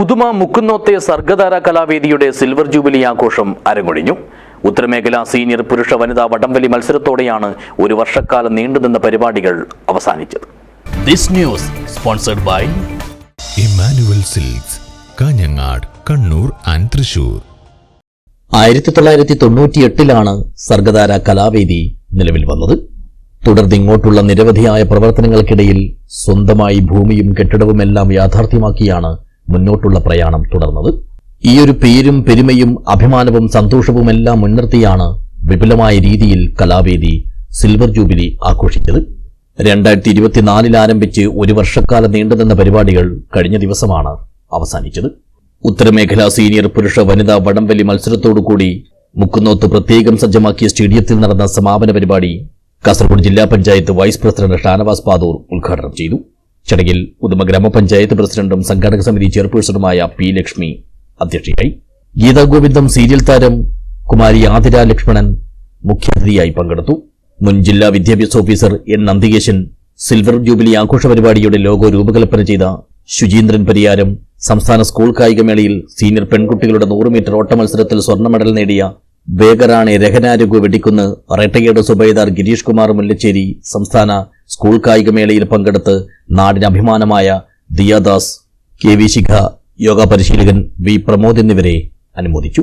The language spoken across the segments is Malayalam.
ഉദുമ മുക്കുന്നോത്തെ സർഗധാര കലാവേദിയുടെ സിൽവർ ജൂബിലി ആഘോഷം അരങ്ങൊഴിഞ്ഞു ഉത്തരമേഖല സീനിയർ പുരുഷ വനിതാ വടംവലി മത്സരത്തോടെയാണ് ഒരു വർഷക്കാലം നീണ്ടുനിന്ന പരിപാടികൾ അവസാനിച്ചത്. This news sponsored by Emmanuel silks Kanhangad Kannur and Thrissur. ആയിരത്തി തൊള്ളായിരത്തി തൊണ്ണൂറ്റിയെട്ടിലാണ് സർഗധാര കലാവേദി നിലവിൽ വന്നത്. തുടർന്ന് ഇങ്ങോട്ടുള്ള നിരവധിയായ പ്രവർത്തനങ്ങൾക്കിടയിൽ സ്വന്തമായി ഭൂമിയും കെട്ടിടവുമെല്ലാം യാഥാർത്ഥ്യമാക്കിയാണ് മുന്നോട്ടുള്ള പ്രയാണം തുടർന്നത്. ഈ ഒരു പേരും പെരുമയും അഭിമാനവും സന്തോഷവുമെല്ലാം മുൻനിർത്തിയാണ് വിപുലമായ രീതിയിൽ കലാവേദി സിൽവർ ജൂബിലി ആഘോഷിച്ചത്. രണ്ടായിരത്തി ഇരുപത്തിനാലിൽ ആരംഭിച്ച് ഒരു വർഷക്കാലം നീണ്ടുനിന്ന പരിപാടികൾ കഴിഞ്ഞ ദിവസമാണ് അവസാനിച്ചത്. ഉത്തരമേഖലാ സീനിയർ പുരുഷ വനിതാ വടംവലി മത്സരത്തോടുകൂടി മുക്കുന്നോത്ത് പ്രത്യേകം സജ്ജമാക്കിയ സ്റ്റേഡിയത്തിൽ നടന്ന സമാപന പരിപാടി കാസർഗോഡ് ജില്ലാ പഞ്ചായത്ത് വൈസ് പ്രസിഡന്റ് ഷാനവാസ് പാദൂർ ഉദ്ഘാടനം ചെയ്തു. ചടങ്ങിൽ ഉദമ ഗ്രാമപഞ്ചായത്ത് പ്രസിഡന്റും സംഘാടക സമിതി ചെയർപേഴ്സണുമായ പി ലക്ഷ്മി അധ്യക്ഷയായി. ഗീതാ ഗോവിന്ദം സീരിയൽ താരം കുമാരി ആതിര ലക്ഷ്മണൻ മുഖ്യാതിഥിയായി പങ്കെടുത്തു. മുൻ ജില്ലാ വിദ്യാഭ്യാസ officer N Nandikeshan silver jubilee ആഘോഷ പരിപാടിയുടെ ലോഗോ രൂപകൽപ്പന ചെയ്ത ശുചീന്ദ്രൻ പരിയാരം സംസ്ഥാന സ്കൂൾ കായികമേളയിൽ സീനിയർ പെൺകുട്ടികളുടെ നൂറ് മീറ്റർ ഓട്ട മത്സരത്തിൽ സ്വർണ മെഡൽ നേടിയ വേഗറാണെ രഹനാരുഗു വെടിക്കുന്ന് റേട്ടയുടെ സുബൈദാർ ഗിരീഷ് കുമാർ മുല്ലച്ചേരി സംസ്ഥാന സ്കൂൾ കായികമേളയിൽ പങ്കെടുത്ത് നാടിന് അഭിമാനമായ ദിയാദാസ് കെ വി ശിഖ യോഗ പരിശീലകൻ വി പ്രമോദ് എന്നിവരെ അനുമോദിച്ചു.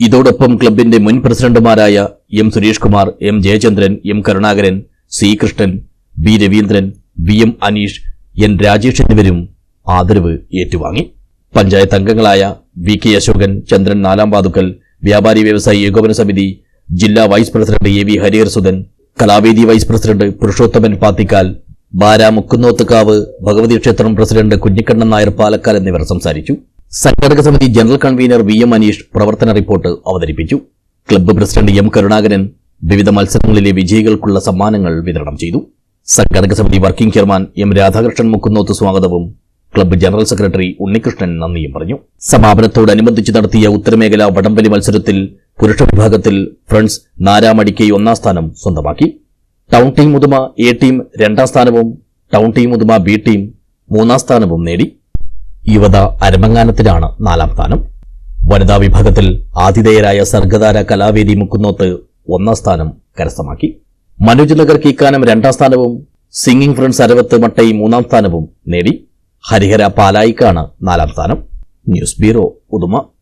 ഇതോടൊപ്പം ക്ലബിന്റെ മുൻ പ്രസിഡന്റുമാരായ M Suresh Kumar M Jayachandran M Karunakaran C Krishnan B Raveendran V M Aneesh N Rajesh എന്നിവരും ആദരവ് ഏറ്റുവാങ്ങി. പഞ്ചായത്ത് അംഗങ്ങളായ വി കെ അശോകൻ ചന്ദ്രൻ നാലാം പാതുക്കൽ വ്യാപാരി വ്യവസായി ഏകോപന സമിതി ജില്ലാ vice president A V Hariharsudhan Kalavedi vice president Purushothaman Pathikkal Bara Mukkunnothukavu Bhagavathi ക്ഷേത്രം പ്രസിഡന്റ് കുഞ്ഞിക്കണ്ണൻ നായർ പാലക്കാൽ എന്നിവർ സംസാരിച്ചു. സംഘാടക സമിതി general convener V M Aneesh പ്രവർത്തന റിപ്പോർട്ട് അവതരിപ്പിച്ചു. ക്ലബ്ബ് പ്രസിഡന്റ് എം കരുണാകരൻ വിവിധ മത്സരങ്ങളിലെ വിജയികൾക്കുള്ള സമ്മാനങ്ങൾ വിതരണം ചെയ്തു. സംഘാടക സമിതി working chairman M Radhakrishnan Mukkunnoth സ്വാഗതവും ക്ലബ്ബ് ജനറൽ സെക്രട്ടറി ഉണ്ണികൃഷ്ണൻ നന്ദിയും പറഞ്ഞു. സമാപനത്തോടനുബന്ധിച്ച് നടത്തിയ ഉത്തരമേഖല വടംവലി മത്സരത്തിൽ പുരുഷ വിഭാഗത്തിൽ ഫ്രണ്ട്സ് നാരാമടിക്ക് ഒന്നാം സ്ഥാനം സ്വന്തമാക്കി. Town team Muthuma A team രണ്ടാം സ്ഥാനവും town team Muthuma B team മൂന്നാം സ്ഥാനവും നേടി. യുവത അരമങ്ങാനത്തിലാണ് നാലാം സ്ഥാനം. വനിതാ വിഭാഗത്തിൽ ആതിഥേയരായ സർഗധാര കലാവേദി മുക്കുന്നോത്ത് ഒന്നാം സ്ഥാനം കരസ്ഥമാക്കി. മനോജ് നഗർ കീക്കാനം രണ്ടാം സ്ഥാനവും സിംഗിംഗ് ഫ്രണ്ട്സ് അരവത്ത് മട്ടൈ മൂന്നാം സ്ഥാനവും നേടി. ഹരിഹര പാലായിക്കാണ് നാലാം സ്ഥാനം. News bureau Uduma.